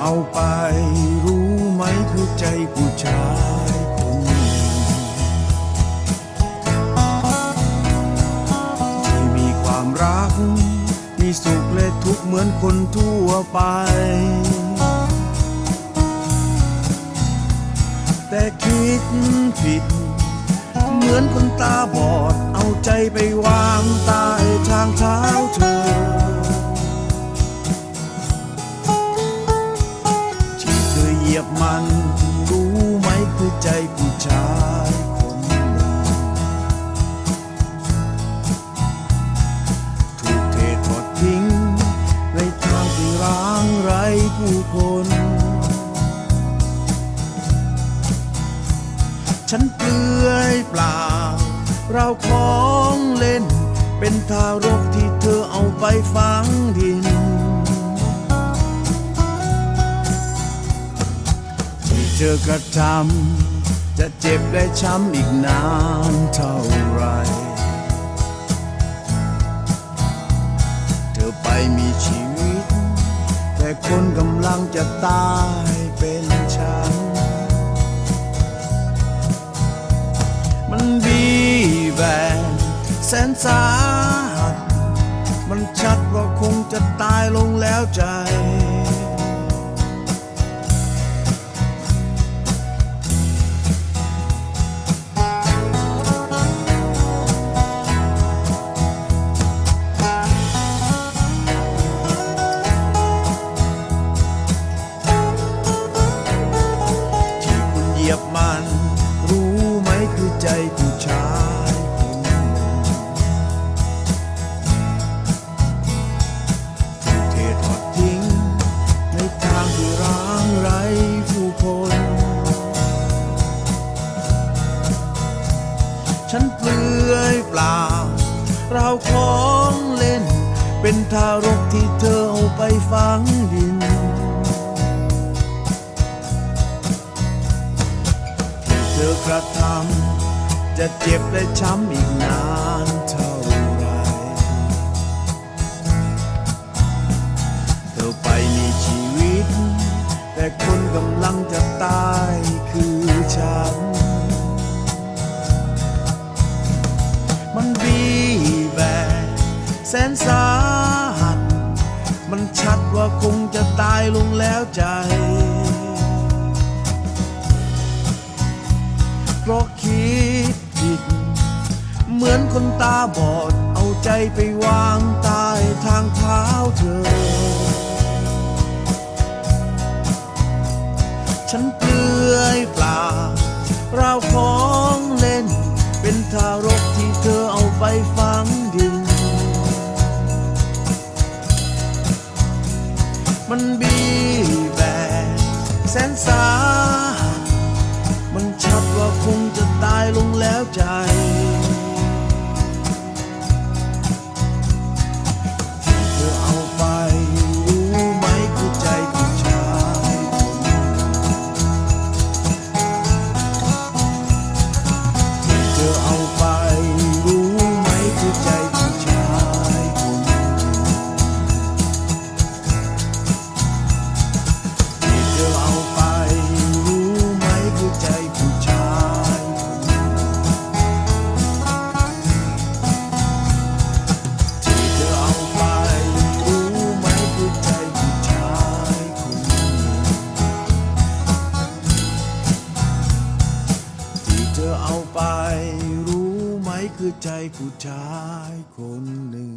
เอาไปรู้ไหมคือใจผู้ชายคนหนึ่งที่มีความรัก มีสุขและทุกข์เหมือนคนทั่วไป แต่คิดผิด เหมือนคนตาบอด เอาใจไปวางใต้ทางเท้าเธอ ยียบมัน รู้ไหมคือใจผู้ชายคนหนึ่งถูกเททอดทิ้ง ในทางที่ร้างไรผู้คน ฉันเปลือยเปล่า เราของเล่น เป็นทารกที่เธอเอาไปฝังดิน ธอกระทำจะเจ็บและช้ำอีกนานเท่าไร เธอไปมีชีวิต แต่คนกำลังจะตายเป็นฉัน มันบีแบนแสนสาหัส มันชัดว่าคงจะตายลงแล้วใจ ฉันเปลือยเปล่า เราของเล่น เป็นทารกที่เธอเอาไปฝังดิน ที่เธอกระทำจะเจ็บและช้ำอีกนานเท่าไรเธอไปมีชีวิต แต่คนกำลังจะตายคือฉัน สนสาหัส มันชัดว่าคงจะตายลงแล้วใจ เพราะคิดผิด เหมือนคนตาบอดเอาใจไปวางใต้ทางเท้าเธอ ฉันเปลือยเปล่าเราของเล่น เป็นทารกที่เธอเอาไปฝั แบกแสนสา มันชัดว่าคงจะตายลงแล้วใจ คือใจผู้ชายคนหนึ่ง